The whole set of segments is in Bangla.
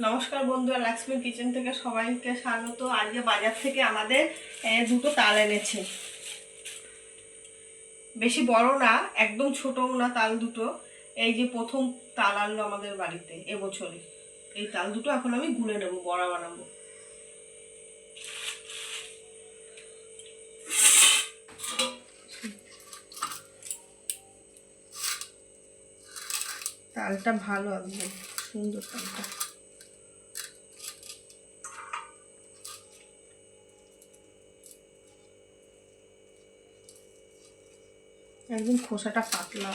নমস্কার বন্ধুরা লক্ষ্মী কিচেন থেকে সবাইকে স্বাগত। আজকে বাজার থেকে আমাদের দুটো তাল এনেছে। বেশি বড় না, একদম ছোটও না তাল দুটো। এই যে প্রথম তাল আনলো আমাদের বাড়িতে এবছরে এই তাল দুটো এখন আমি গুলে নেব, বড়া বানাবো। তালটা ভালো একদম সুন্দর তালটা। একদম খোসাটা পাতলা।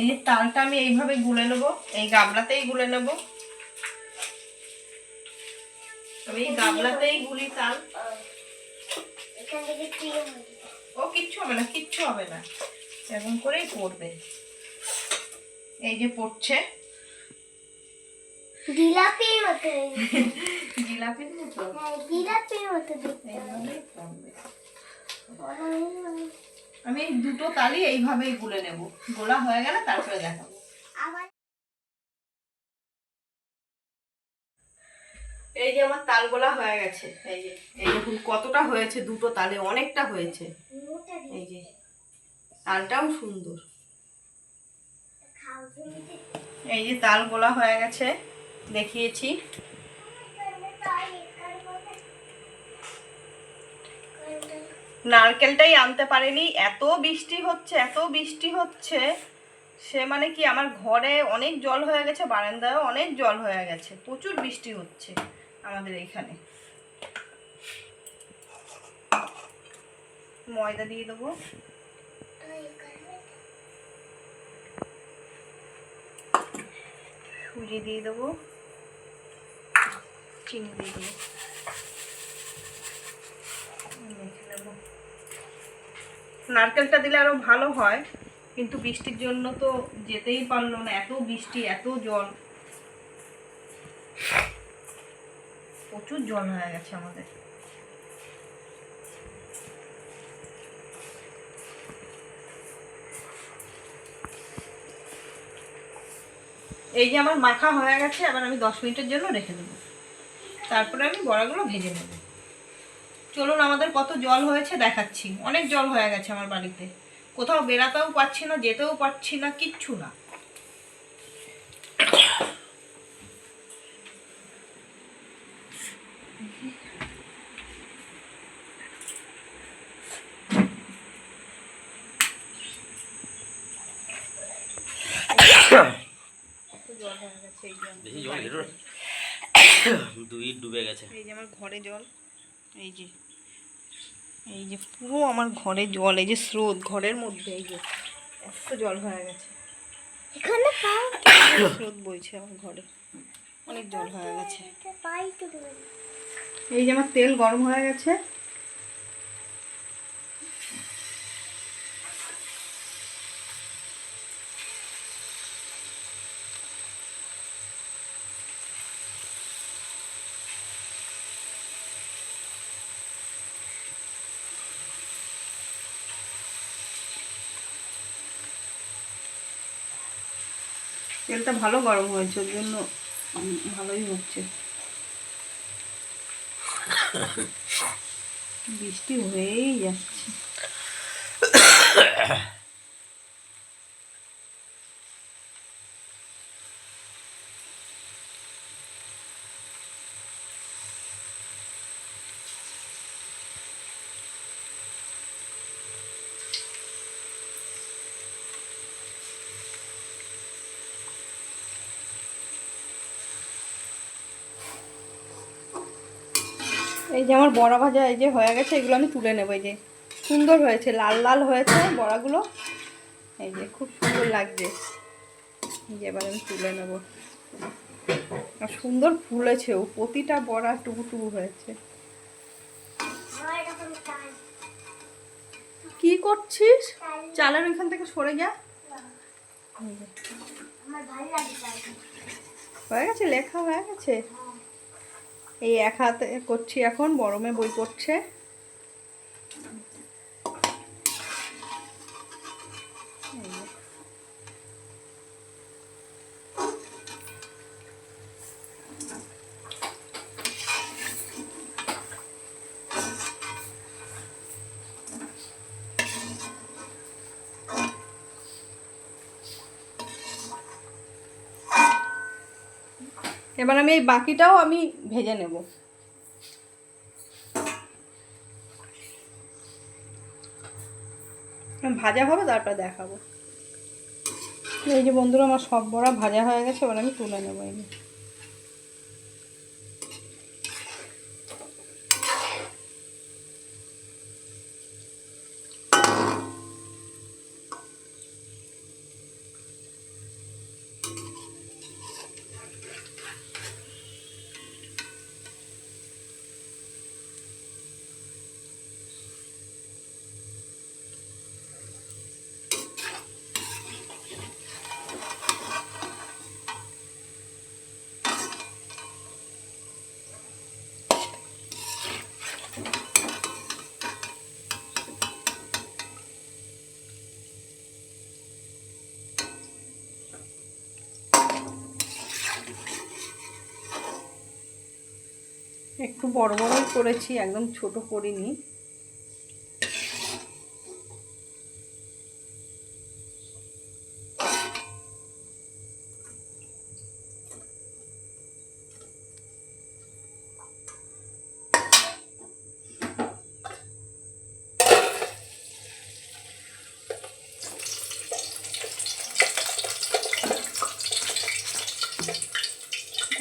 এই তালটা আমি এইভাবে গুলে নেব, এই গাবলাতেই গুলে নেব। আমি এই গাবলাতেই গুলি তাল। এখান থেকে ও কিচ্ছু হবে না কিচ্ছু হবে না। এরকম করেই পড়বে। এই যে পড়ছে। জিলাপির মতো। জিলাপির মতো? হ্যাঁ জিলাপির মতো আমি দুটো তালি এইভাবেই গুলে নেব। গোলা হয়ে গেলে তারপরে দেখাবো। এই যে আমার তাল গোলা হয়ে গেছে। এই যে এই দেখুন কতটা হয়েছে? দুটো তালে অনেকটা হয়েছে। এই যে, তালটাও সুন্দর। এই যে তাল গোলা হয়ে গেছে, দেখিয়েছি। নারকেলটাই আনতে পারিনি, এত বৃষ্টি হচ্ছে, এত বৃষ্টি হচ্ছে। সে মানে কি, আমার ঘরে অনেক জল হয়ে গেছে, বারান্দায়ও অনেক জল হয়ে গেছে, প্রচুর বৃষ্টি হচ্ছে আমাদের ময়দা দিয়ে দেবো। সুজি দিয়ে দেবো। চিনি দিয়ে দেবো। নারকেলটা দিলে আরও ভালো হয়, কিন্তু বৃষ্টির জন্য তো যেতেই পারল না, এত বৃষ্টি, এত জল। প্রচুর জল হয়ে গেছে আমাদের। এই যে আমার মাখা হয়ে গেছে, এবার আমি দশ মিনিটের জন্য রেখে দেবো। তারপরে আমি বড়াগুলো ভেজে নেব। চলুন, আমাদের কত জল হয়েছে দেখাচ্ছি। অনেক জল হয়ে গেছে আমার বাড়িতে। কোথাও বেরাতেও পারছি না, যেতেও পারছি না, কিচ্ছু না। গেছে এই যে বেশি জল এলো দুই ডুবে গেছে। এই যে আমার ঘরে জল এই যে এই যে পুরো আমার ঘরে জল এই যে স্রোত ঘরের মধ্যে এই যে এত জল হয়ে গেছে। এখানে স্রোত বইছে আমার ঘরে। অনেক জল হয়ে গেছে। এই যে আমার তেল গরম হয়ে গেছে। তেলটা ভালো গরম হয়েছে ওর জন্য ভালোই হচ্ছে। বৃষ্টি হয়েই যাচ্ছে। এই যে আমার বড়া ভাজা এই যে হয়ে গেছে এগুলো আমি তুলে নেব। এই যে সুন্দর হয়েছে লাল লাল হয়েছে বড়াগুলো। এই যে খুব সুন্দর লাগছে। এই যে এবার আমি তুলে নেব। আর সুন্দর ফুলেছেও প্রতিটা বড়া টুকু টুকু হয়েছে। কি করছিস? চালের ওইখান থেকে সরে যা। হয়ে গেছে লেখা হয়ে গেছে? এই এক হাতে করছি এখন গরমে বই পড়ছে। এবার আমি এই বাকিটাও আমি ভেজে নেব। ভাজা হবে, তারপর দেখাবো। এই যে বন্ধুরা, আমার সব বড়া ভাজা হয়ে গেছে, এবার আমি তুলে নেব এই একটু বড় বড়ই করেছি, একদম ছোট করিনি।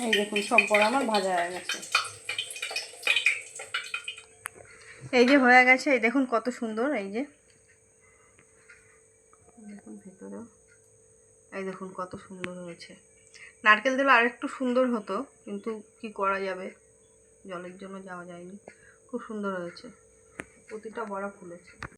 এই দেখুন, সব বড়, আমার ভাজা হয়ে গেছে। এই যে হয়ে গেছে, এই দেখুন কত সুন্দর, এই যে। দেখুন ভেতরেও, এই দেখুন কত সুন্দর হয়েছে। নারকেল দিলে আরেকটু সুন্দর হতো, কিন্তু কি করা যাবে? জলের জন্য যাওয়া যায়নি। খুব সুন্দর হয়েছে। প্রতিটা বড়া ফুলেছে।